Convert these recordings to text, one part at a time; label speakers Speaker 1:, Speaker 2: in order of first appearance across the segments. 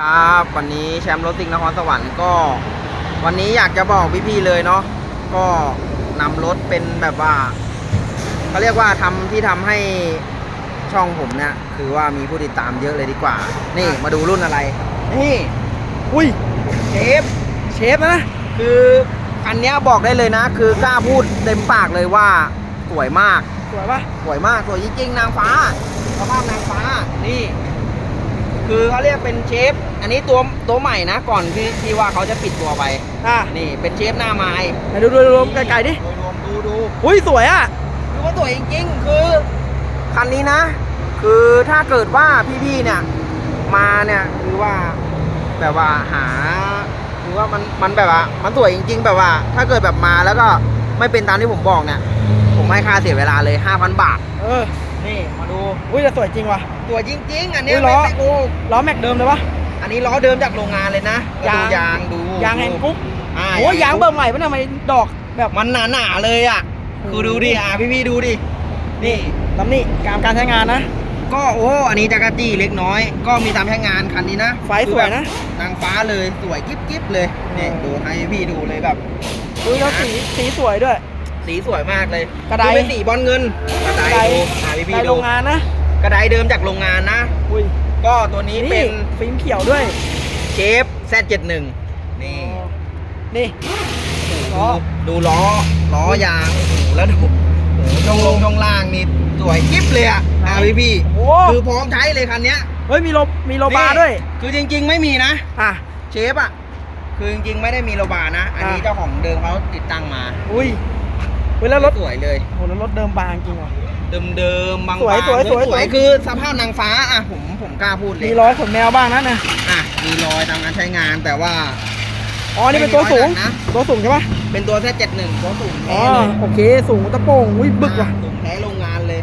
Speaker 1: ครับวันนี้แชมป์รถซิ่งนครสวรรค์ก็ วันนี้อยากจะบอกพี่ๆเลยเนาะก็นำรถเป็นแบบว่าเขาเรียกว่าทำที่ทำให้ช่องผมเนี่ยคือว่ามีผู้ติดตามเยอะเลยดีกว่า นี่มาดูรุ่นอะไร นี่
Speaker 2: อุ้ย
Speaker 1: เชฟ
Speaker 2: เชฟนะ
Speaker 1: คือคันเนี้ยบอกได้เลยนะ คือกล้าพูดเต็มปากเลยว่าสวยมาก
Speaker 2: สวยปะ
Speaker 1: สวยมากสวยจริงๆนางฟ้าสภาพนางฟ้านี่ คือเขาเรียกเป็นเชฟ อันนี้ตัวตัวใหม่นะก่อนที่ที่ว่าเขาจะปิดตัวไป
Speaker 2: อะ
Speaker 1: นี่เป็นเชฟหน้าไม้
Speaker 2: ไหนดูดูดูไกลๆดิ
Speaker 1: โดยรวมดูดู
Speaker 2: อุ้ยสวยอะ
Speaker 1: คือว่าสวยจริงๆคือ คันนี้นะ คือถ้าเกิดว่าพี่ๆเนี่ยมาเนี่ยคือว่าแบบว่าหาคือว่ามันมันแบบว่ามันสวยจริง ๆ แบบว่า ถ้าเกิดแบบมาแล้วก็ไม่เป็นตามที่ผมบอกเนี่ยผมให้ค่าเสียเวลาเลย 5,000 บาท
Speaker 2: เออ
Speaker 1: นี่มาดู
Speaker 2: อุ้ยแต่สวยจริงว่ะ
Speaker 1: สวยจริง ๆ อันเนี้ย
Speaker 2: อุ้ยล้อ
Speaker 1: ไม่ไม่โกหก
Speaker 2: ล้อแม็กเดิมเลยปะ
Speaker 1: อันนี้ล้อเดิมจากโรงงานเลยนะ
Speaker 2: ยาง
Speaker 1: ดูยางดู
Speaker 2: ยางแฮนด์กุ๊ก
Speaker 1: อ่า
Speaker 2: โอ้ยยางเบอร์ใหม่ปะเนี่ยทำไมดอกแบบ
Speaker 1: มันหนาๆเลยอะ คือดูดิอะพี่ๆดูดิ นี่
Speaker 2: ตำหนิการการใช้งานนะ
Speaker 1: ก็โอ้อันนี้จักรจี้เล็กน้อย ก็มีตามใช้งานคันนี้นะ
Speaker 2: ไฟสวยนะ
Speaker 1: คือแบบนางฟ้าเลยสวยกิ๊บกิ๊บเลยนี่
Speaker 2: เออ
Speaker 1: ดูให้พี่ดูเลยแบบ
Speaker 2: อุ้ยแล้วสีสีสวยด้วย
Speaker 1: สีสวยมากเลย
Speaker 2: กระได
Speaker 1: คือเป็นสีบอลเงินกระได
Speaker 2: ได
Speaker 1: ดูอะพี่
Speaker 2: ใน
Speaker 1: พี่
Speaker 2: โร
Speaker 1: ดู
Speaker 2: งงานนะ
Speaker 1: กระไดเดิมจากโรงงานนะ
Speaker 2: อุ้ย
Speaker 1: ก็ตัวนี้เป็น
Speaker 2: ฟิล์มเขียวด้วย
Speaker 1: เชฟ Z71 นี่
Speaker 2: นี่ล้อ
Speaker 1: ดูล้อล้อยางโอ้โหแล้วดูโอ้โหช่องลงช่องล่างนี่สวยกิ๊บเลยอะอะพี่พี่
Speaker 2: โอ้
Speaker 1: คือพร้อมใช้เลยคันเนี้ย
Speaker 2: เฮ้ยมีโลมีโลบาร์
Speaker 1: นี่
Speaker 2: ด้วย
Speaker 1: คือจริง ๆ ไม่มีนะ
Speaker 2: อะ
Speaker 1: เชฟอะ คือจริงๆ ไม่ได้มีโลบานะ อันนี้
Speaker 2: อะ
Speaker 1: เจ้าของเดิมเขาติดตั้งมา
Speaker 2: อุ้ย เฮ้ยแล้วรถ
Speaker 1: สวยเลย
Speaker 2: โหแล้วรถเดิมบางจริงว่ะ
Speaker 1: เดิมๆบางๆ
Speaker 2: สวยสวยสวย
Speaker 1: ส
Speaker 2: ส
Speaker 1: ว
Speaker 2: วยย
Speaker 1: คือสภาพนางฟ้าอะผมผมกล้าพูดเลย
Speaker 2: มีร้อยขนแมวบ้างนะเนี่ย
Speaker 1: อะมีรอยตามการใช้งานแต่ว่า
Speaker 2: อ๋อนี่เป็นตัวสูง
Speaker 1: ไม่มีร้อยหนักนะ
Speaker 2: ตัวสูงใช่ปะ
Speaker 1: เป็นตัว Z71 ตัวสูง
Speaker 2: อ๋
Speaker 1: แท้
Speaker 2: อ
Speaker 1: เลย
Speaker 2: โอเค สูงตะโป่งอุ้ยบึกว่ะ
Speaker 1: อ่สูงแท้โรงงานเลย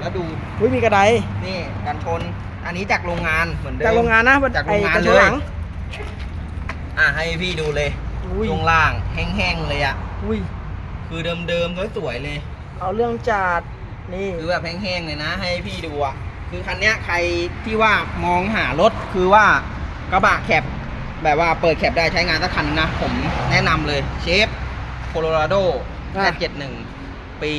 Speaker 1: แล้วดู
Speaker 2: อุ้ยมีกระได
Speaker 1: นี่กันชน อันนี้จากโรงงานเหมือนเดิม
Speaker 2: จากโรงงานนะ
Speaker 1: จากโรงงาน
Speaker 2: ไอ้กระ
Speaker 1: เล
Speaker 2: ช
Speaker 1: ย
Speaker 2: หลัง
Speaker 1: อะให้พี่ดูเลย
Speaker 2: อุ้ย
Speaker 1: ช่วงล่างแห้งๆเลยอะ
Speaker 2: อุ้ย
Speaker 1: คือเดิมๆสวยๆเลย
Speaker 2: เอาเรื่องจัดนี่
Speaker 1: คือแบบแห้งๆเลยนะ ให้พี่ดูอะ คือคันเนี้ยใครที่ว่ามองหารถคือว่ากระบะแคปแบบว่าเปิดแคปได้ใช้งานสักคันนะ ผมแนะนำเลยเชฟโคโลราโด
Speaker 2: อะ
Speaker 1: Z71 ปี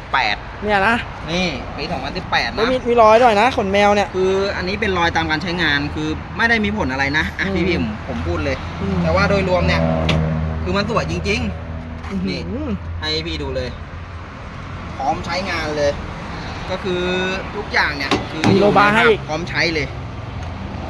Speaker 1: 2018
Speaker 2: เนี่ยนะ
Speaker 1: นี่ปี 2018
Speaker 2: แล้ว
Speaker 1: นะ
Speaker 2: มีมีรอยด้วยนะขนแมวเนี่ย
Speaker 1: คืออันนี้เป็นรอยตามการใช้งานคือไม่ได้มีผลอะไรนะอะ
Speaker 2: อืม
Speaker 1: พี่พิมผมพูดเลย
Speaker 2: อืม
Speaker 1: แต่ว่าโดยรวมเนี่ย คือมันสวยจริง นี่
Speaker 2: อืม
Speaker 1: ๆให้พี่ดูเลย พร้อมใช้งานเลย ก็คือทุกอย่างเนี่ย คือ
Speaker 2: มีโลบาร์ให้อีก
Speaker 1: พร้อมใช้เลย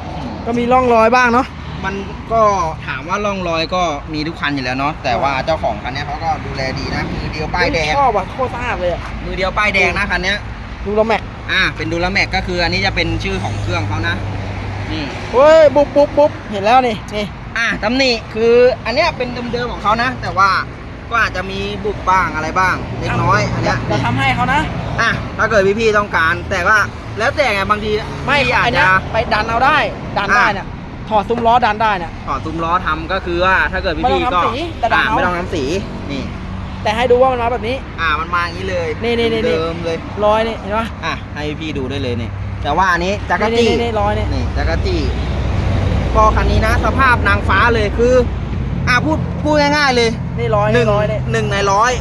Speaker 1: อืม
Speaker 2: ก็มีร่องรอยบ้างเนาะ
Speaker 1: มันก็ถามว่าร่องรอยก็มีทุกคันอยู่แล้วเนาะแต่ว่าเจ้าของคันเนี้ยเขาก็ดูแลดีนะมือเดียวป้ายแดง
Speaker 2: ชอบว่ะโคตรสะอาดเลยอะ
Speaker 1: มือเดียวป้ายแดงนะคันเนี้ย
Speaker 2: ดูโรแม็ก
Speaker 1: อ่าเป็นดูลแม็กก็คืออันนี้จะเป็นชื่อของเครื่องเขานะนี่
Speaker 2: เฮ้ยบุ๊บบุ๊บบุ๊บเห็นแล้วนี่นี่
Speaker 1: อะตำหนิคืออันเนี้ยเป็นเดิมๆของเขานะ แต่ว่า ก็อาจจะมีบุบบ้างอะไรบ้างเล็กน้อยอันเนี้ย
Speaker 2: เราทำให้เขานะ
Speaker 1: อะถ้าเกิดพี่ๆต้องการ แต่ว่าแล้วแต่ไงบางที
Speaker 2: ไม่
Speaker 1: พี่อา
Speaker 2: อั
Speaker 1: จ
Speaker 2: นเนี้
Speaker 1: จะ
Speaker 2: ยไปดันเอาได้ ดันได้
Speaker 1: อะ
Speaker 2: เนี่ยถอดซุ้มล้อดันได้เนี่ย
Speaker 1: ถอดซุ้มล้อทำก็คือว่าถ้าเกิด
Speaker 2: ไม่ต้อ
Speaker 1: พี่
Speaker 2: ง
Speaker 1: ๆก็
Speaker 2: ทำสีแต่ดัน
Speaker 1: อะ
Speaker 2: เอา
Speaker 1: ไม่ต้องทำสีนี่
Speaker 2: แต่ให้ดูว่ามันมาแบบนี้
Speaker 1: อะมันมาอย่างนี้เลย
Speaker 2: นี่นี่นี่นี่
Speaker 1: เดิมเลย
Speaker 2: รอยนี่เห็นปะ
Speaker 1: อะให้พี่ดูได้เลยนี่แต่ว่าอันนี้จักร
Speaker 2: นี่
Speaker 1: จี้
Speaker 2: นี่นี่รอยนี่
Speaker 1: นี่จักรจี้ก็คันนี้นะ สภาพนางฟ้าเลยคือ อะพูดพูดง่ายๆเลย
Speaker 2: นี่รอย
Speaker 1: ห
Speaker 2: นี่
Speaker 1: นึ่ง
Speaker 2: รอยนี่
Speaker 1: หนึ่งในร้อย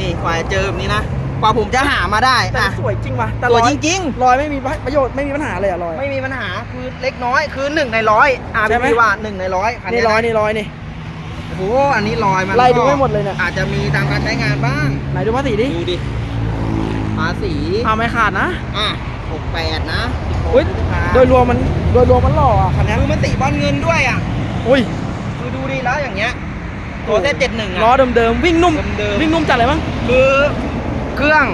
Speaker 1: นี่กว่าจะเจอแบบนี้นะกว่าผมจะหามาได้
Speaker 2: แต่
Speaker 1: อะ
Speaker 2: สวยจริงว่ะแต่
Speaker 1: สวย
Speaker 2: รอย
Speaker 1: จริง
Speaker 2: รอยไม่มีประโยชน์ไม่มีปัญหาเลยอะรอย
Speaker 1: ๆ ไม่มีปัญหาคือเล็กน้อยคือหนึ่งในร้อยอะ
Speaker 2: ใช่ไหม
Speaker 1: พี่ว่าหนึ่งในร้อยคัน
Speaker 2: นี่
Speaker 1: นี้
Speaker 2: รอย
Speaker 1: นะ
Speaker 2: นี่รอยนี่
Speaker 1: โอ้โหอันนี้รอยมัน
Speaker 2: ไล่ดู
Speaker 1: ก็
Speaker 2: ให้หมดเลยเนี่ย
Speaker 1: อาจจะมีตามการใช้งานบ้าง
Speaker 2: ไหนดูภาษีดิ
Speaker 1: ดูดิภาษี
Speaker 2: อ้าวไม่ขาดนะ
Speaker 1: อะหกแปดนะ
Speaker 2: อุ้ยโดยรวมมันโดยรวมมันหล่ออะคันเนี้ย
Speaker 1: คือมันสีบอลเงินด้วยอะ
Speaker 2: อุ้ย
Speaker 1: คือดูดีแล้วอย่างเงี้ย ตัวเซตเจ็ดหนึ่ง
Speaker 2: ล้อ
Speaker 1: อะ
Speaker 2: เดิมๆวิ่งนุ่ม
Speaker 1: เดิมๆ
Speaker 2: วิ่งนุ่มจัดเลยมั้ง
Speaker 1: คือเครื่อง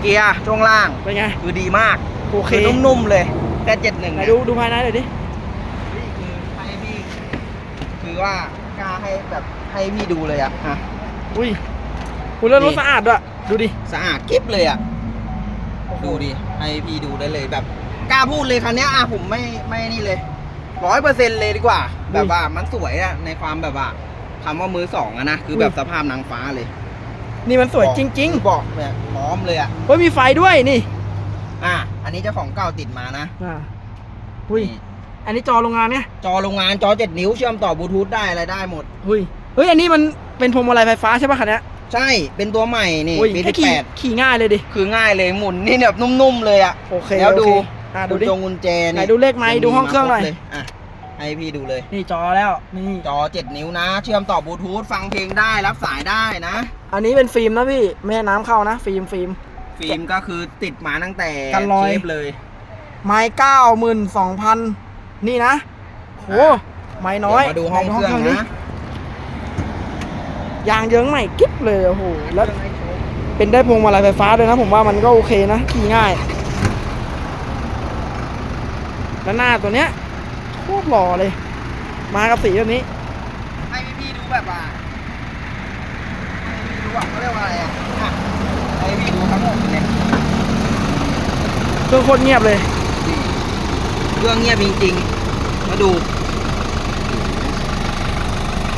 Speaker 1: เกียร์ช่วงล่าง
Speaker 2: เป็นไง
Speaker 1: คือดีมาก
Speaker 2: โอเค
Speaker 1: คือนุ่มๆเลยแต่เจ็ดหนึ่ง
Speaker 2: ไหนดูดูภายในหน่อยดิ
Speaker 1: นี่คือให้พี่คือว่ากล้าให้แบบให้พี่ดูเลยอะอะ
Speaker 2: อุ้ยคุณเลือกรถ
Speaker 1: นี่
Speaker 2: สะอาดด้วยดูดิ
Speaker 1: สะอาดกิ๊บเลยอะดูดิให้พี่ดูได้เลยแบบกล้าพูดเลยคันเนี้ยอะผมไม่ไม่นี่เลยร้อยเปอร์เซ็นต์เลยดีกว่า แบบว่ามันสวยอะในความแบบว่า คำว่ามือสองอะนะคือแบบสภาพนางฟ้าเลย
Speaker 2: นี่มันสวยจริง
Speaker 1: บอกแบบพร้อมเลยอะ
Speaker 2: ๆเฮ้ยมีไฟด้วยนี่
Speaker 1: อะอันนี้เจ้าของเก่าติดมานะ
Speaker 2: อ่าอุ้ย
Speaker 1: นี่
Speaker 2: อันนี้จอโรงงานเนี่ย
Speaker 1: จอโรงงานจอ7นิ้วเชื่อมต่อบลูทูธได้อะไรได้หมด
Speaker 2: เฮ้ยเฮ้ยอันนี้มันเป็นพวงมาลัยไฟฟ้าใช่ป่ะคันเนี้ย
Speaker 1: ใช่เป็นตัวใหม่นี่
Speaker 2: อุ้ย
Speaker 1: ปี
Speaker 2: แค่ขี่
Speaker 1: 18
Speaker 2: ขี่ง่ายเลยดิ
Speaker 1: คือง่ายเลยหมุนนี่แบบนุ่มๆเลยอะ
Speaker 2: โอเค
Speaker 1: แล้วดู
Speaker 2: โอเคอะดูดิ
Speaker 1: จงกุญแจ
Speaker 2: ไหนดูเลขไมค์ดูห้องเครื่องหน่อย
Speaker 1: ลอะ ให้พี่ดูเลย
Speaker 2: นี่จอแล้วนี่
Speaker 1: จอ 7 นิ้วนะ เชื่อมต่อบลูทูธฟังเพลงได้รับสายได้นะ
Speaker 2: อันนี้เป็นฟิล์มนะพี่ไม่ให้น้ำเข้านะฟิล์มฟิล์ม
Speaker 1: ฟิล์มก็คือติดมาตั้งแต่
Speaker 2: กันรอย
Speaker 1: เชฟเลย
Speaker 2: ไม้เก้าหมื่นสองพันนี่นะโหไม้น้อย
Speaker 1: เดี๋วมาดูห้องเครื่อง
Speaker 2: ดิ
Speaker 1: นะ
Speaker 2: ยางเยิ้งใหม่กิ๊บเลยโอ้โหแล้วเป็นได้พวงมาลัยไฟฟ้าด้วยนะผมว่ามันก็โอเคนะขี่ง่าย แล้วหน้าตัวเนี้ย โคตรหล่อเลย มากับสีแบบนี้
Speaker 1: ให้พี่ๆดูแบบว่าดูว่าเขาเรียกว่าอะไรอะอะให้พี่ดูทั้งหมดเลย
Speaker 2: เครื่องโคตรเงียบเลย
Speaker 1: นี่เครื่องเงียบจริงๆ มาดู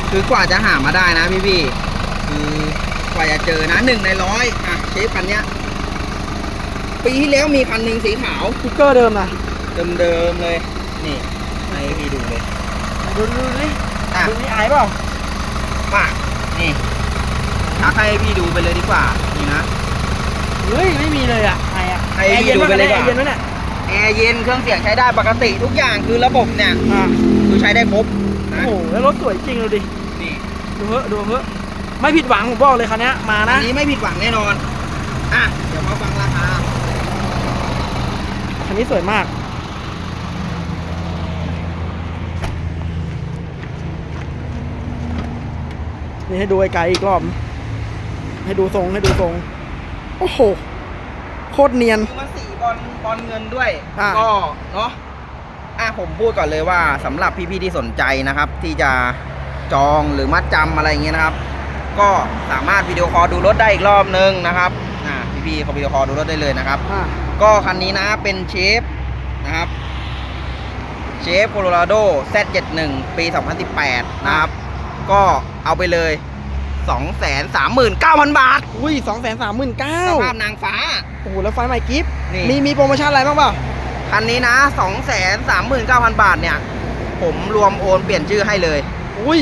Speaker 1: คือกว่าจะหามาได้นะพี่พี่ๆคือกว่าจะเจอนะหนึ่งในร้อยอะเชฟคันเนี้ย ปีที่แล้วมีคันหนึ่งสีขาว
Speaker 2: สติ๊กเกอร์เดิมนะ
Speaker 1: เดิมๆเลยนี่ให้พี่ดูเลย
Speaker 2: ดูดูดิ
Speaker 1: อะ
Speaker 2: ดูนี่อายเปล่า
Speaker 1: มานี่ทักให้พี่ดูไปเลยดีกว่า นี่นะ
Speaker 2: เฮ้ยไม่มีเลยอะอายอะ
Speaker 1: ให้
Speaker 2: แอร์เย็น
Speaker 1: ดู
Speaker 2: ปะ
Speaker 1: ไปเลย
Speaker 2: แอ
Speaker 1: ดีกว่า
Speaker 2: ร์เย็นไหมเนี่ย
Speaker 1: แอร์เย็นเครื่องเสียงใช้ได้ปกติทุกอย่างคือระบบเนี่ย
Speaker 2: อ่า
Speaker 1: คือใช้ได้ครบ
Speaker 2: โอ้
Speaker 1: นะ
Speaker 2: โหแล้วรถสวยจริงดูดิ
Speaker 1: นี่
Speaker 2: ดูเถอะดูเถอะไม่ผิดหวังผมบอกเลยคันเนี้ยมา
Speaker 1: อั
Speaker 2: นะ
Speaker 1: นนี้ไม่ผิดหวังแน่นอน อะ เดี๋ยวมาฟังราคา
Speaker 2: คันนี้สวยมาก นี่ให้ดูไกลๆอีกรอบ ให้ดูทรงให้ดูทรง โอ้โห โคตรเนียน
Speaker 1: คือมันสีบอลบอลเงินด้วย
Speaker 2: อะ
Speaker 1: ก็เนาะอะผมพูดก่อนเลยว่าสำหรับพี่ๆที่สนใจนะครับ ที่จะจองหรือมัดจำอะไรอย่างเงี้ยนะครับ ก็สามารถวิดีโอคอลดูรถได้อีกรอบนึงนะครับอะพี่ๆเขาวิดีโอคอลดูรถได้เลยนะครับ
Speaker 2: อ่า
Speaker 1: ก็คันนี้นะเป็นเชฟนะครับเชฟโคโลราโด Z71 ปี 2018 นะครับ ก็เอาไปเลย 239,000 บาท
Speaker 2: อุ้ยสองแสนสามหมื่นเก้า
Speaker 1: สภาพนางฟ้า
Speaker 2: โอ้โหแล้วไฟใหม่กิฟต์
Speaker 1: นี่
Speaker 2: มีมีโปรโมชั่นอะไรบ้างเปล่า
Speaker 1: คันนี้นะ 239,000 บาทเนี่ย ผมรวมโอนเปลี่ยนชื่อให้เลย
Speaker 2: อุ้ย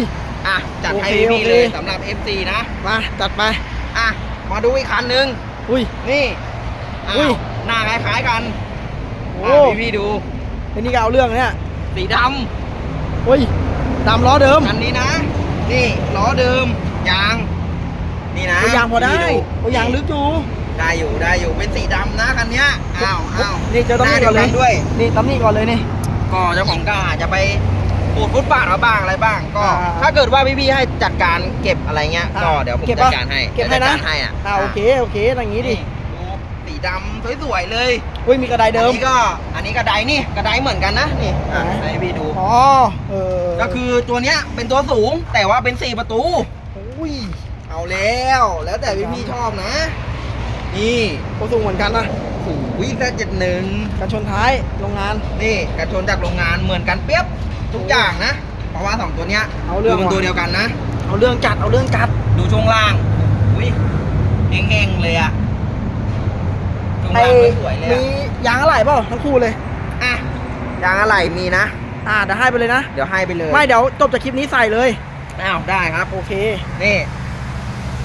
Speaker 1: อะ จัดให้
Speaker 2: โอเค
Speaker 1: พี่
Speaker 2: โอเค
Speaker 1: เลยสำหรับ FC นะ
Speaker 2: มาจัดไป
Speaker 1: อะ มาดูอีกคันหนึ่ง
Speaker 2: อุ้ย
Speaker 1: นี่อ้า
Speaker 2: อุ้
Speaker 1: วยหน้าคล้ายๆกัน
Speaker 2: โอ้
Speaker 1: อะพี่ๆดู
Speaker 2: ไอ้นี่ก็เอาเรื่องเนี่ย
Speaker 1: สีดำ
Speaker 2: อุ้ยตามล้อเดิม
Speaker 1: คันนี้นะ นี่ล้อเดิมยาง นี่นะ
Speaker 2: โอ้ยยางพอได้
Speaker 1: พี่
Speaker 2: โอ้ยยางลึกอยู่
Speaker 1: ได้อยู่ได้อยู่เป็นสีดำนะคันเนี้ยอ้าวอ้าว
Speaker 2: นี่เจอตำหนิก่อนเลย
Speaker 1: หาดีวด้วย
Speaker 2: นี่ตำหนิก่อนเลยนี่
Speaker 1: ก็เจ้าของก็อาจจะไปปูดฟุตบาทมาบ้างอะไรบ้าง ก็
Speaker 2: อ่า
Speaker 1: ถ้าเกิดว่าพี่ๆให้จัดการเก็บอะไรเงี้ย
Speaker 2: อ่า
Speaker 1: ก็เดี๋ยวผม
Speaker 2: เก็บ
Speaker 1: จั
Speaker 2: ปะ
Speaker 1: ดการให้
Speaker 2: เก็บให้นะ
Speaker 1: จัดการให้อะ
Speaker 2: อ่าโอเคโอเคอย่างงี้ดิ
Speaker 1: นี่ดูสี ดำสวยๆเลย
Speaker 2: อุ้ยมีกระไดเดิ
Speaker 1: อั
Speaker 2: ม
Speaker 1: นนี้ก็อันนี้กระไดนี่กระไดเหมือนกันนะนี่อะ
Speaker 2: ไหน
Speaker 1: ให้พี่ดู
Speaker 2: อ๋อเออ
Speaker 1: ก็คือตัวเนี้ยเป็นตัวสูงแต่ว่าเป็นสี่ประตู
Speaker 2: อุ้ย
Speaker 1: เอาแล้ว แล้วแต่พี่ๆชอบนะ นี่
Speaker 2: โคสูงเหมือนกันนะ
Speaker 1: โอ้ยแค่เจ็ดหนึ่ง
Speaker 2: กันชนท้ายโรงงาน
Speaker 1: นี่กระชนจากโรงงานเหมือนกันเปียบทุกอย่างนะ เพราะว่าสองตัวเนี้ย
Speaker 2: เอาเรื่อง
Speaker 1: คืมัน
Speaker 2: ว่ะ
Speaker 1: ตัวเดียวกันนะ
Speaker 2: เอาเรื่องจัดเอาเรื่องจัด
Speaker 1: ดูช่วงล่างอุ้ยเฮงๆเลยอะช่วง
Speaker 2: ไอ้
Speaker 1: ล่างสวยๆเลย
Speaker 2: มี
Speaker 1: อะ
Speaker 2: ยางอะไรเปล่าทั้งคู่เลย
Speaker 1: อะ ยางอะไรมีนะ
Speaker 2: อ่าเดี๋ยวให้ไปเลยนะ
Speaker 1: เดี๋ยวให้ไปเลย
Speaker 2: ไม่เดี๋ยวจบจากคลิปนี้ใส่เลย
Speaker 1: อ้าวได้ครับ
Speaker 2: โอเค
Speaker 1: นี่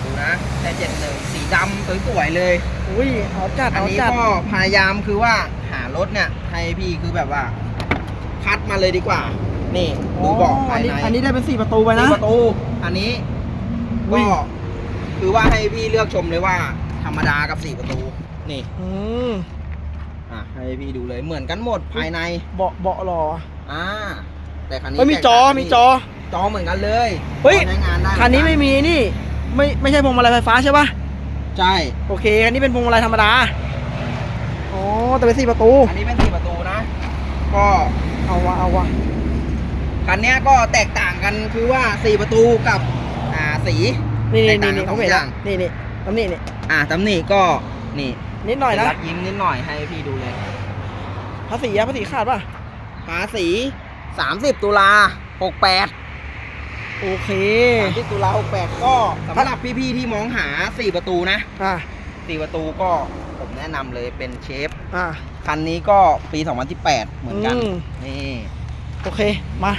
Speaker 1: ดูนะแต่เจ็ดหนึ่งสีดำสวยๆเลย
Speaker 2: อุ้ยเอาจัด
Speaker 1: อัน
Speaker 2: เอา
Speaker 1: นี้
Speaker 2: จัด
Speaker 1: ก็พยายามคือว่าหารถเนี่ยให้พี่คือแบบว่าคัดมาเลยดีกว่า นี่ดูเบอกภายใน
Speaker 2: อันนี้ได้เป็นสี่ประตูไปนะ
Speaker 1: สี่ประตู อันนี้
Speaker 2: อุ้
Speaker 1: ก็
Speaker 2: ย
Speaker 1: คือว่าให้พี่เลือกชมเลยว่า ธรรมดากับสี่ประตู นี่
Speaker 2: อืม
Speaker 1: อะให้พี่ดูเลยเหมือนกันหมดภายใน
Speaker 2: เบาะเบาะหล่อ
Speaker 1: อ่าแต่คันนี้
Speaker 2: เฮ้ยมีจอ
Speaker 1: แตกต่าง
Speaker 2: มีจอ
Speaker 1: จอเหมือนกันเลย
Speaker 2: เฮ้ย
Speaker 1: ใช้งานได้
Speaker 2: คันนี้ไม่มีนี่ ไม่ไม่ใช่พวงมาลัยไฟฟ้าใช่ปะ
Speaker 1: ใช่
Speaker 2: โอเคคันนี้เป็นพวงมาลัยธรรมดาอ๋อแต่เป็นสี่ประตู
Speaker 1: อันนี้เป็นสี่ประตูนะ ก็
Speaker 2: เอาวะเอาวะ
Speaker 1: คันเนี้ยก็แตกต่างกันคือว่าสี่ประตูกับอ่าสี
Speaker 2: นี่
Speaker 1: แต
Speaker 2: นี่
Speaker 1: กต่าง
Speaker 2: นี่
Speaker 1: กัน
Speaker 2: เขาเห็น
Speaker 1: สองอ
Speaker 2: แล้
Speaker 1: ย่าง
Speaker 2: นี่นี่ตำหนินี่
Speaker 1: อ่าตำหนิก็นี่
Speaker 2: นิดหน่อยนะ
Speaker 1: รับยิ้มนิดหน่อยให้พี่ดูเลย
Speaker 2: ภาษีอะภาษีขาดป่ะ
Speaker 1: ภาษี30ตุลา68
Speaker 2: โอเค
Speaker 1: 30ตุลา68ก็สำหรับพี่ๆที่มองหา4ประตูนะ
Speaker 2: อ่า
Speaker 1: 4ประตูก็ผมแนะนำเลยเป็นเชฟ
Speaker 2: อ่า
Speaker 1: คันนี้ก็ปี 2018 เหมือนกัน
Speaker 2: อืม
Speaker 1: นี่
Speaker 2: โอเค มา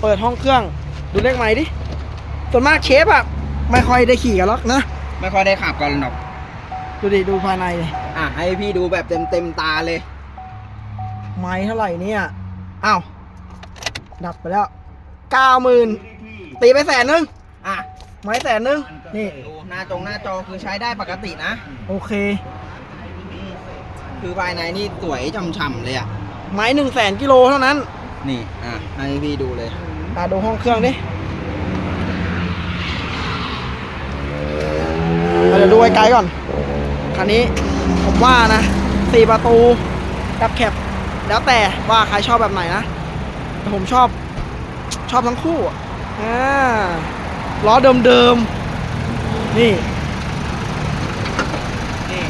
Speaker 2: เปิดห้องเครื่อง ดูเลขไม้ดิ ส่วนมากเชฟอะไม่ค่อยได้ขี่กันหรอกนะ
Speaker 1: ไม่ค่อยได้ขับกันหรอก
Speaker 2: ดูดิดูภายในดิ
Speaker 1: อะให้พี่ดูแบบเต็มเต็มๆตาเลย
Speaker 2: ไม้เท่าไหร่เนี่ยอ้าวดับไปแล้วเก้าหมื่นตีไปแสนนึง
Speaker 1: อะ
Speaker 2: ไม้แสนนึงนี่
Speaker 1: ดูหน้าจงหน้าจอคือใช้ได้ปกตินะ
Speaker 2: โอเค
Speaker 1: คือภายในนี่สวยฉ่ำๆเลยอะ
Speaker 2: ไม้หนึ่งแสนกิโลเท่านั้น
Speaker 1: นี่อะให้พี่ดูเลย
Speaker 2: อะดูห้องเครื่องดิเอาเดี๋ยวดูไกลๆก่อน คันนี้ผมว่านะสี่ประตูกับแคบแล้วแต่ว่าใครชอบแบบไหนนะแต่ผมชอบชอบทั้งคู่อะอ่าล้อเดิมๆนี่
Speaker 1: นี่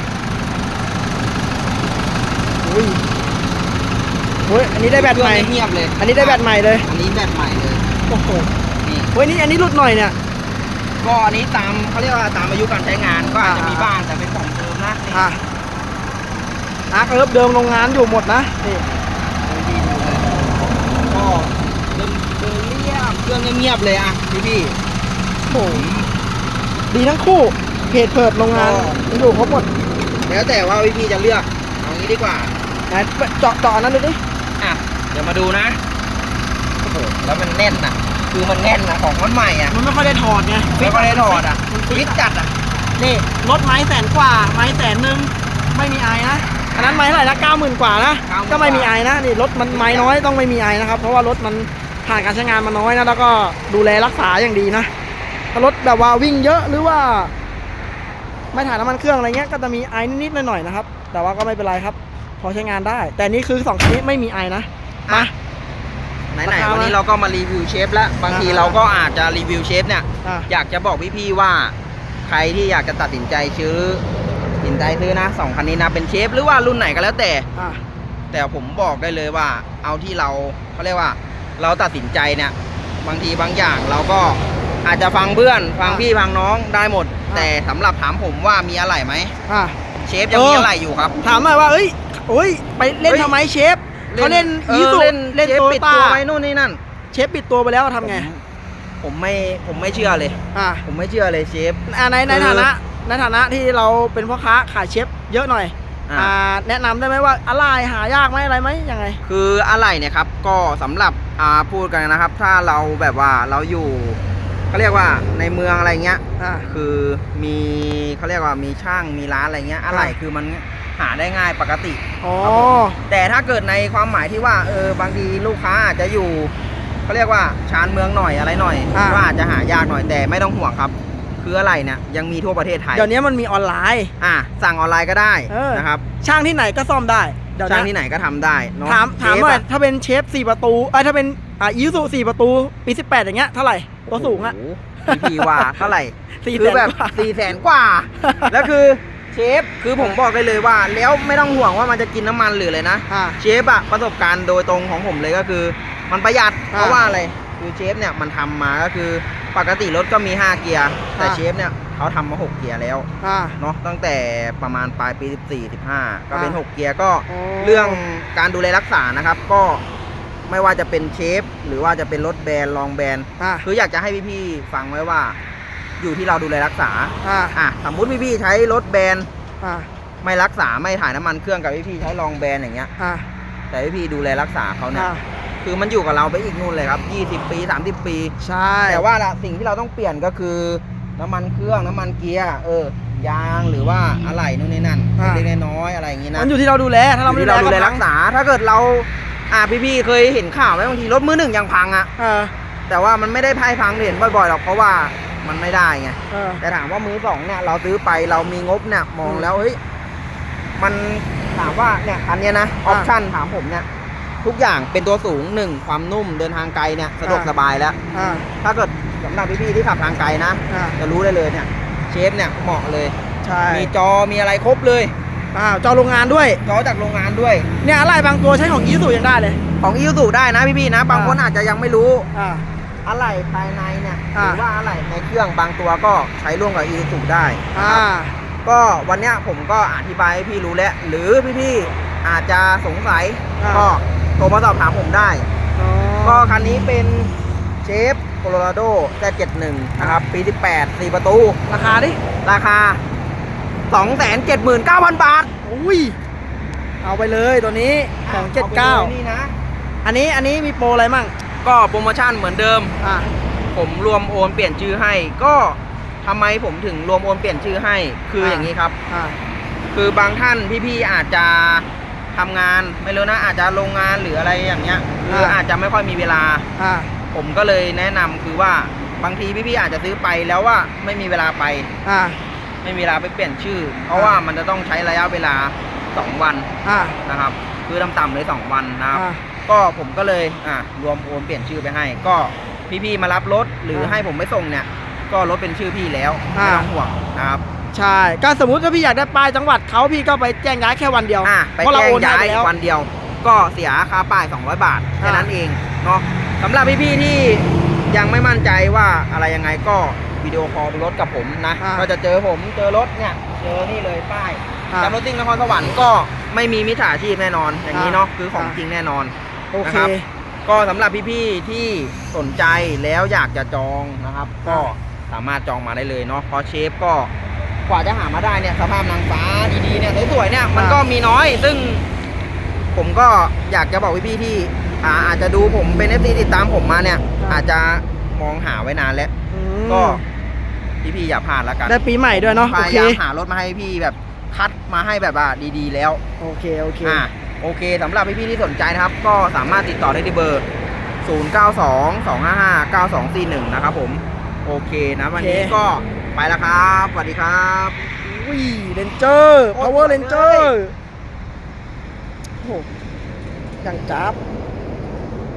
Speaker 2: อุ้ยเฮ้ยอันนี้ได้แบตใหม่
Speaker 1: เงียบๆเลย
Speaker 2: อันนี้ได้แบตใหม่เลย
Speaker 1: อันนี้แบตใหม่เลย
Speaker 2: โอ้โห
Speaker 1: นี่
Speaker 2: เฮ้ยนี่อันนี้หลุดหน่อยเนี่ย
Speaker 1: ก็อันนี้ตามเขาเรียกว่าตามอายุการใช้งานก็อาจจะมีบ้างแต่เป็นของเดิมนะนี่
Speaker 2: อะอาร์คเอิร์ฟเดิมโรงงานอยู่หมดนะนี่
Speaker 1: ให้พี่ดูเลยก็เดินเดินเรียบเครื่องเงียบๆเลยอะพี่พี่
Speaker 2: โอ้โหดีทั้งคู่เพจเปิดโรงงาน
Speaker 1: ก็
Speaker 2: ยังอยู่ครบหมด
Speaker 1: แล้วแต่ว่าพี่พี่จะเลือกเอางี้ดีกว่า
Speaker 2: ไหนเจาะเจาะอันนั้นดูดิ
Speaker 1: อะเดี๋ยวมาดูนะโอ้โหแล้วมันแน่นอะ คือมันแน่นนะของมันใหม่อะ
Speaker 2: มันไม่ค่อยได้ถอดไง
Speaker 1: ไม่ค่อยได้ถอดอะ
Speaker 2: มันฟิ
Speaker 1: ฟิ
Speaker 2: ต
Speaker 1: ตจัดอะ
Speaker 2: นี่รถไม้แสนกว่า ไม้แสนหนึ่งไม่มีไอนะอันนั้นไม้เท่าไหร่นะเก้าหมื่นกว่านะ
Speaker 1: 90,000
Speaker 2: ก็ไม่มีไอนะนี่รถมันไม้น้อยต้องไม่มีไอนะครับ เพราะว่ารถมันผ่านการใช้งานมาน้อยนะแล้วก็ดูแลรักษาอย่างดีนะถ้ารถแบบว่าวิ่งเยอะหรือว่า ไม่ถ่ายน้ำมันเครื่องอะไรเงี้ยก็จะมีไอนิดๆหน่อยๆนะครับ แต่ว่าก็ไม่เป็นไรครับ พอใช้งานได้ แต่นี่คือสองคันนี้ไม่มีไอนะมา
Speaker 1: ไหน
Speaker 2: รา
Speaker 1: ๆ
Speaker 2: คา
Speaker 1: วันนี้
Speaker 2: มา
Speaker 1: เราก็มารีวิวเชฟแล้ว บางที
Speaker 2: อ่า
Speaker 1: เราก็อาจจะรีวิวเชฟเนี่ย
Speaker 2: อะ
Speaker 1: อยากจะบอกพี่ๆว่า ใครที่อยากจะตัดสินใจซื้อตัดสินใจซื้อนะสองคันนี้นะเป็นเชฟหรือว่ารุ่นไหนก็แล้วแต่
Speaker 2: อะ
Speaker 1: แต่ผมบอกได้เลยว่า เอาที่เราเขาเรียกว่า เราตัดสินใจเนี่ย บางทีบางอย่างเราก็อาจจะฟังเพื่อนฟังพี่ฟังน้องได้หมด แต่สำหรับถามผมว่ามีอะไรไหม
Speaker 2: อะ
Speaker 1: เชฟยัง
Speaker 2: เออ
Speaker 1: มีอะไรอยู่ครับ
Speaker 2: ถามหน่อยว่าเอ้ยโอ้ยไปเล่น
Speaker 1: เฮ้ย
Speaker 2: ทำไมเชฟเขาเล่น
Speaker 1: ออ
Speaker 2: ยีสุ
Speaker 1: เล่น
Speaker 2: เล่น
Speaker 1: เชฟ
Speaker 2: โต
Speaker 1: ปิด
Speaker 2: ต้า
Speaker 1: ตัวไว้นู่นนี่นั่น
Speaker 2: เชฟปิดตัวไปแล้วทำไง
Speaker 1: ผม ผมไม่ผมไม่เชื่อเลย
Speaker 2: อะ
Speaker 1: ผมไม่เชื่อเลยเชฟ
Speaker 2: อะในใน
Speaker 1: คือ
Speaker 2: ฐานะในฐานะที่เราเป็นพ่อค้าขายเชฟเยอะหน่อย
Speaker 1: อ่า
Speaker 2: อ่า แนะนำได้ไหมว่าอะไรหายากไหมอะไรไหมยังไง
Speaker 1: คืออะไรเนี่ยครับก็สำหรับอ่าพูดกันนะครับ ถ้าเราแบบว่าเราอยู่เขาเรียกว่าในเมืองอะไรเงี้ย
Speaker 2: อะ
Speaker 1: คือมีเขาเรียกว่ามีช่างมีร้านอะไรเงี้ยอะไร
Speaker 2: อ่า
Speaker 1: คือมันหาได้ง่ายปกติ
Speaker 2: อ๋อ
Speaker 1: ครับผมแต่ถ้าเกิดในความหมายที่ว่าเออบางทีลูกค้าอาจจะอยู่ เขาเรียกว่าชานเมืองหน่อยอะไรหน่อย
Speaker 2: อ่า
Speaker 1: ก็อาจจะหายากหน่อยแต่ไม่ต้องห่วงครับ คืออะไรเนี่ยยังมีทั่วประเทศไทย
Speaker 2: เดี๋ยวนี้มันมีออนไลน์
Speaker 1: อะสั่งออนไลน์ก็ได้
Speaker 2: เออ
Speaker 1: นะครับ
Speaker 2: ช่างที่ไหนก็ซ่อมได้เดี๋ยว
Speaker 1: ช่าง
Speaker 2: นะ
Speaker 1: ที่ไหนก็ทำได้เนอะ
Speaker 2: ถามถาม
Speaker 1: เชฟ
Speaker 2: หน่อย
Speaker 1: อะ
Speaker 2: ถ้าเป็นเชฟสี่ประตูเอ้ยถ้าเป็นอ่ายูสุสี่ประตูปีสิบแปดอย่างเงี้ยเท่าไหร่ตัวสูงอะ
Speaker 1: โโหพี่พีว่าเท่าไหร่
Speaker 2: สี่
Speaker 1: คื
Speaker 2: แส
Speaker 1: อนแบบ
Speaker 2: กว่า
Speaker 1: สี่แสนกว่า แล้วคือเชฟคือผมบอกได้เลยว่า แล้วไม่ต้องห่วงว่ามันจะกินน้ำมันหรืออะไรนะ
Speaker 2: อ่า
Speaker 1: เชฟอะประสบการณ์โดยตรงของผมเลยก็คือ มันประหยัด
Speaker 2: อ่า
Speaker 1: เพราะว่าอะไรคือเชฟเนี่ยมันทำมาก็คือปกติรถก็มี 5 เกียร์ แต่
Speaker 2: อ่า
Speaker 1: เชฟเนี่ยเขาทำมา 6 เกียร์แล้ว
Speaker 2: อ่า
Speaker 1: เนาะตั้งแต่ประมาณปลายปี 14 15 ก็เป็น
Speaker 2: อ่า
Speaker 1: 6เกียร์ก็
Speaker 2: โอ้
Speaker 1: เรื่องการดูแลรักษานะครับ ก็ไม่ว่าจะเป็นเชฟหรือว่าจะเป็นรถแบรนด์รองแบรนด์
Speaker 2: อ่า
Speaker 1: คืออยากจะให้พี่ๆฟังไว้ว่า อยู่ที่เราดูแลรักษา
Speaker 2: อ่า
Speaker 1: อะสมมุติพี่ๆใช้รถแบรนด์
Speaker 2: อ่า
Speaker 1: ไม่รักษาไม่ถ่ายน้ำมันเครื่องกับพี่ๆใช้รองแบรนด์อย่างเงี้ย
Speaker 2: อ่า
Speaker 1: แต่พี่ๆดูแลรักษาเขาเนี่ย
Speaker 2: อ่า
Speaker 1: คือมันอยู่กับเราไปอีกนู่นเลยครับ 20 ปี 30 ปี
Speaker 2: ใช่
Speaker 1: แต่ว่าละสิ่งที่เราต้องเปลี่ยนก็คือ น้ำมันเครื่องน้ำมันเกียร์เออยางหรือว่าอะไรนู่นนี่นั่นเล็กๆน้อยๆอะไรอย่างงี้นะ
Speaker 2: มันอยู่ที่เราดูแล ถ้าเราไม่
Speaker 1: ที่
Speaker 2: ดูแล
Speaker 1: เราดูแล
Speaker 2: ก็พั
Speaker 1: รั
Speaker 2: ง
Speaker 1: กษา ถ้าเกิดเราอ่าพี่ๆเคยเห็นข่าวไหมบางทีรถมือหนึ่งยังพังอะ
Speaker 2: เออ
Speaker 1: แต่ว่ามันไม่ได้พายพังเห็นบ่อยๆหรอกเพราะว่ามันไม่ได้ไง
Speaker 2: เออ
Speaker 1: แต่ถามว่ามือสองเนี่ยเราซื้อไปเรามีงบเนี่ยมองแล้วเฮ้ยมันถามว่าเนี่ยอันเนี้ยนะออปชั่นถามผมเนี่ย ทุกอย่างเป็นตัวสูงหนึ่งความนุ่มเดินทางไกลเนี่ยสะดวก
Speaker 2: อ่า
Speaker 1: สบายแล้ว
Speaker 2: อ่า
Speaker 1: ถ้าเกิดสำหรับพี่ๆที่ขับทางไกลนะ
Speaker 2: อ่า
Speaker 1: จะรู้ได้เลยเนี่ยเชฟเนี่ยเหมาะเลย
Speaker 2: ใช่
Speaker 1: มีจอมีอะไรครบเลย
Speaker 2: อ่าจอโรงงานด้วย
Speaker 1: จอจากโรงงานด้วย
Speaker 2: เนี่ยอะไรบางตัวใช้ของยีสุยังได้เลย
Speaker 1: ของอิ u สูได้นะพี่ๆนะ บางคนอาจจะยังไม่รู้
Speaker 2: อ่า
Speaker 1: อะไรภายในเนี่ยห
Speaker 2: อ่า
Speaker 1: รือว่าอะไรในเครื่องบางตัวก็ใช้ร่วมกับอิ u สูได้นะ
Speaker 2: อ่า
Speaker 1: ครับก็วันเนี้ยผมก็อธิบายให้พี่รู้แล้วหรือพี่ๆอาจจะสงสัย
Speaker 2: อ่า
Speaker 1: ก็ โทรมาสอบถามผมได้
Speaker 2: อ๋อ
Speaker 1: ก็คันนี้เป็นเชฟโคโลราโด Z71 นะครับ ปี 18 4 ประตู
Speaker 2: ราคาดิ
Speaker 1: ราคา 279,000 บาท
Speaker 2: อุ้ย เอาไปเลยตัวนี้สองเจ็ดเก้า
Speaker 1: อไปลยนี่นะ
Speaker 2: อันนี้อันนี้มีโปรอะไรมั่ง
Speaker 1: ก็โปรโมชั่นเหมือนเดิม
Speaker 2: อ่า
Speaker 1: ผมรวมโอนเปลี่ยนชื่อให้ ก็ทำไมผมถึงรวมโอนเปลี่ยนชื่อให้ คืออย่างนี้ครับ
Speaker 2: อ่า
Speaker 1: คือบางท่านพี่ๆอาจจะ ทำงานไม่รู้นะอาจจะโรงงานหรืออะไรอย่างเงี้ยคืออาจจะไม่ค่อยมีเวลา
Speaker 2: อ่า
Speaker 1: ผมก็เลยแนะนำคือว่าบางทีพี่ๆอาจจะซื้อไปแล้วว่าไม่มีเวลาไป
Speaker 2: อ่า
Speaker 1: ไม่มีเวลาไปเปลี่ยนชื่อ เพราะว่ามันจะต้องใช้ระยะเวลา 2 วัน
Speaker 2: อ่า
Speaker 1: นะครับ คือต่ำๆเลย 2 วันนะครับ
Speaker 2: อ่า
Speaker 1: ก็ผมก็เลยอะรวมโอนเปลี่ยนชื่อไปให้ ก็พี่ๆมารับรถหรืออาให้ผมไปส่งเนี่ย ก็รถเป็นชื่อพี่แล้ว
Speaker 2: อ่า
Speaker 1: ไม่ต้องห่วงนะครับ
Speaker 2: ใช่ ก็สมมุติว่าพี่อยากได้ป้ายจังหวัดเขาพี่ก็ไปแจ้งย้ายแค่วันเดียว
Speaker 1: อะไป
Speaker 2: เพราะเรา
Speaker 1: แจ้
Speaker 2: โองนให้
Speaker 1: ย้าย
Speaker 2: ไปแล้ว
Speaker 1: วันเดียว ก็เสียค่าป้าย 200 บาทแค่
Speaker 2: อ่า
Speaker 1: นั้นเองเนาะสำหรับพี่ๆที่ยังไม่มั่นใจว่าอะไรยังไงก็วิดีโอคอลดูรถกับผมนะ
Speaker 2: อ่า
Speaker 1: ก็จะเจอผมเจอรถเนี่ยเจอนี่เลยป้าย
Speaker 2: อ่า
Speaker 1: จำรถซิ่งนครสวรรค์ก็ไม่มีมิจฉาชีพแน่นอนอย่างนี้เนาะคือของ
Speaker 2: อ่า
Speaker 1: จริงแน่นอน
Speaker 2: โอเค
Speaker 1: นะครับ ก็สำหรับพี่ๆที่สนใจแล้วอยากจะจองนะครับ ก็สามารถจองมาได้เลยเนาะเพราะเชฟก็ กว่าจะหามาได้เนี่ยสภาพนางฟ้าดีๆเนี่ยสวยๆเนี่ยมันก็มีน้อย ซึ่ง ผมก็อยากจะบอกพี่ๆที่อ่าอาจจะดูผมเป็นเอฟซีติดตามผมมาเนี่ย อาจจะมองหาไว้นานแล้ว
Speaker 2: อืม
Speaker 1: ก็พี่ๆอย่าพลาดแล้วกัน
Speaker 2: ได้ปีใหม่ด้วยเนาะ
Speaker 1: พ
Speaker 2: โอเค
Speaker 1: ยายามหารถมาให้พี่แบบคัดมาให้แบบว่าดีๆ แล้ว
Speaker 2: โอเค โอเค
Speaker 1: อ่าโอเคสำหรับพี่ๆที่สนใจนะครับ ก็สามารถติดต่อได้ที่เบอร์ 0 9 2 2 5 5 9 2 4 1 นะครับผม โอเคนะวันนี้
Speaker 2: โอเค
Speaker 1: ก็ ไปแล้วครับ สวัสดีครับ
Speaker 2: อุ้ยเรนเจอร์
Speaker 1: โคตร
Speaker 2: power
Speaker 1: สวยเลย
Speaker 2: ranger โอ้โหอย่างจับ